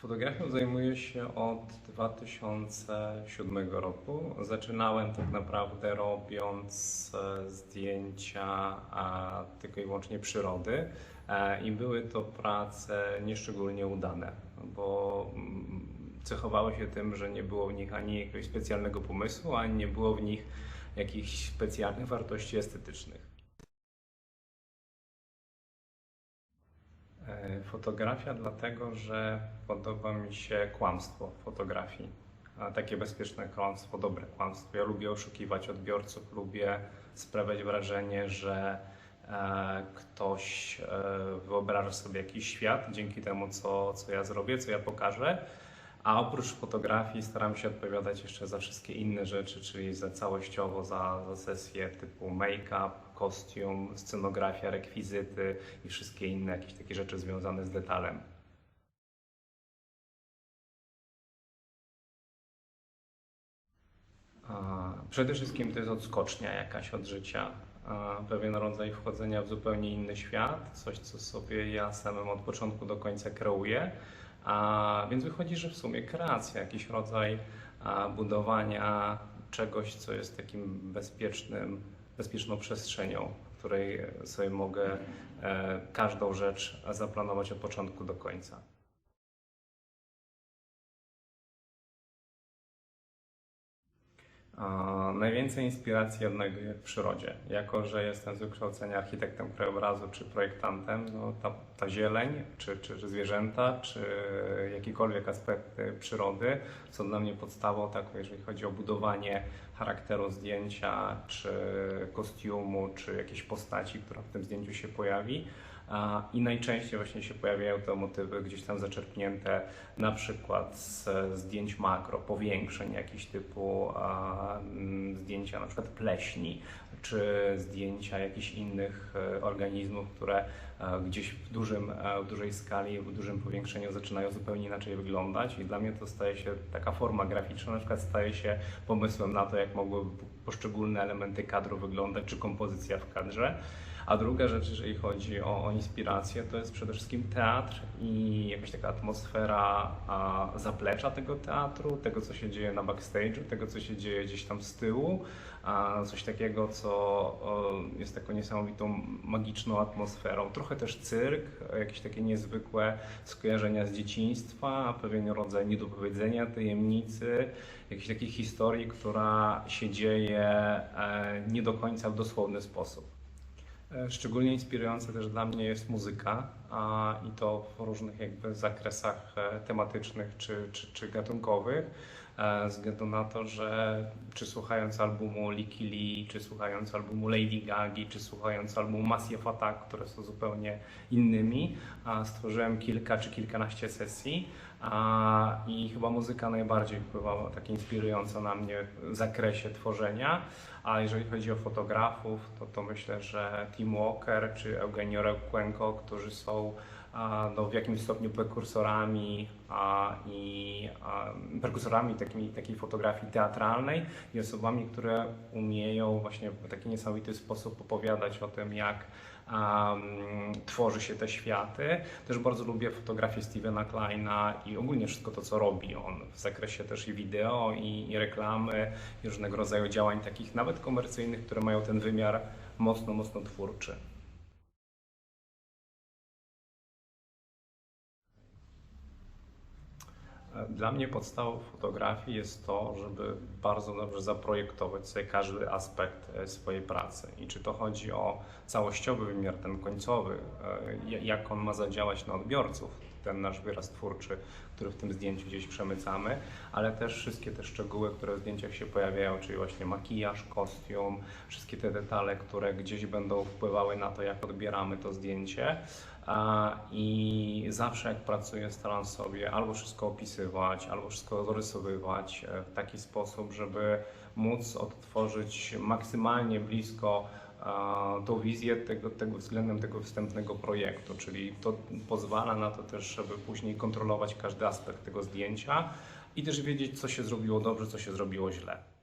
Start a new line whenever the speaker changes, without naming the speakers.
Fotografią zajmuję się od 2007 roku. Zaczynałem tak naprawdę robiąc e, zdjęcia tylko i wyłącznie przyrody e, i były to prace nieszczególnie udane, bo mm, cechowały się tym, że nie było w nich ani jakiegoś specjalnego pomysłu, ani nie było w nich jakichś specjalnych wartości estetycznych. Fotografia dlatego, że podoba mi się kłamstwo w fotografii. Takie bezpieczne kłamstwo, dobre kłamstwo. Ja lubię oszukiwać odbiorców, lubię sprawiać wrażenie, że e, ktoś e, wyobraża sobie jakiś świat dzięki temu, co, co ja zrobię, co ja pokażę. A oprócz fotografii staram się odpowiadać jeszcze za wszystkie inne rzeczy, czyli za całościowo za, za sesje typu make-up, kostium, scenografia, rekwizyty i wszystkie inne jakieś takie rzeczy związane z detalem. Przede wszystkim to jest odskocznia jakaś od życia, pewien rodzaj wchodzenia w zupełnie inny świat, coś co sobie ja samym od początku do końca kreuję. A, więc wychodzi, że w sumie kreacja, jakiś rodzaj budowania czegoś, co jest takim bezpiecznym, bezpieczną przestrzenią, w której sobie mogę e, każdą rzecz zaplanować od początku do końca. Najwięcej inspiracji odnajduję w przyrodzie. Jako, że jestem z wykształcenia architektem krajobrazu czy projektantem, no ta, ta zieleń, czy, czy, zwierzęta, czy jakiekolwiek aspekty przyrody są dla mnie podstawą taką, jeżeli chodzi o budowanie charakteru zdjęcia, czy kostiumu, czy jakiejś postaci, która w tym zdjęciu się pojawi. I najczęściej właśnie się pojawiają te motywy gdzieś tam zaczerpnięte na przykład z zdjęć makro, powiększeń jakichś typu mm, zdjęcia na przykład pleśni, czy zdjęcia jakichś innych e, organizmów, które e, gdzieś w, dużym, e, w dużej skali, w dużym powiększeniu zaczynają zupełnie inaczej wyglądać i dla mnie to staje się taka forma graficzna, na przykład staje się pomysłem na to, jak mogłyby poszczególne elementy kadru wyglądać, czy kompozycja w kadrze. A druga rzecz, jeżeli chodzi o, o inspirację, to jest przede wszystkim teatr i jakaś taka atmosfera a, zaplecza tego teatru, tego co się dzieje na backstage'u, tego co się dzieje gdzieś tam z tyłu, a coś takiego, co o, jest taką niesamowitą, magiczną atmosferą. Trochę też cyrk, jakieś takie niezwykłe skojarzenia z dzieciństwa, pewien rodzaj niedopowiedzenia, tajemnicy, jakiejś takiej historii, która się dzieje e, nie do końca w dosłowny sposób. E, Szczególnie inspirująca też dla mnie jest muzyka a, i to w różnych jakby zakresach e, tematycznych czy, czy, czy gatunkowych. e, Ze względu na to, że czy słuchając albumu Licky Lee, czy słuchając albumu Lady Gagi, czy słuchając albumu Massive Attack, które są zupełnie innymi, a, stworzyłem kilka czy kilkanaście sesji a, i chyba muzyka najbardziej wpływała, tak inspirująco na mnie w zakresie tworzenia. A jeżeli chodzi o fotografów, to, to myślę, że Tim Walker czy Eugenio Requenco, którzy są no, w jakimś stopniu prekursorami a, i a, prekursorami takimi, takiej fotografii teatralnej i osobami, które umieją właśnie w taki niesamowity sposób opowiadać o tym, jak um, tworzy się te światy. Też bardzo lubię fotografię Stevena Kleina i ogólnie wszystko to, co robi on w zakresie też i wideo, i, i reklamy, i różnego rodzaju działań takich nawet komercyjnych, które mają ten wymiar mocno, mocno twórczy. Dla mnie podstawą fotografii jest to, żeby bardzo dobrze zaprojektować sobie każdy aspekt e, swojej pracy. I czy to chodzi o całościowy wymiar, ten końcowy, e, ja- jak on ma zadziałać na odbiorców, ten nasz wyraz twórczy, który w tym zdjęciu gdzieś przemycamy, ale też wszystkie te szczegóły, które w zdjęciach się pojawiają, czyli właśnie makijaż, kostium, wszystkie te detale, które gdzieś będą wpływały na to, jak odbieramy to zdjęcie. I zawsze jak pracuję, staram sobie albo wszystko opisywać, albo wszystko dorysowywać e, w taki sposób, żeby móc odtworzyć maksymalnie blisko tą wizję tego, tego względem tego wstępnego projektu, czyli to pozwala na to też, żeby później kontrolować każdy aspekt tego zdjęcia i też wiedzieć, co się zrobiło dobrze, co się zrobiło źle.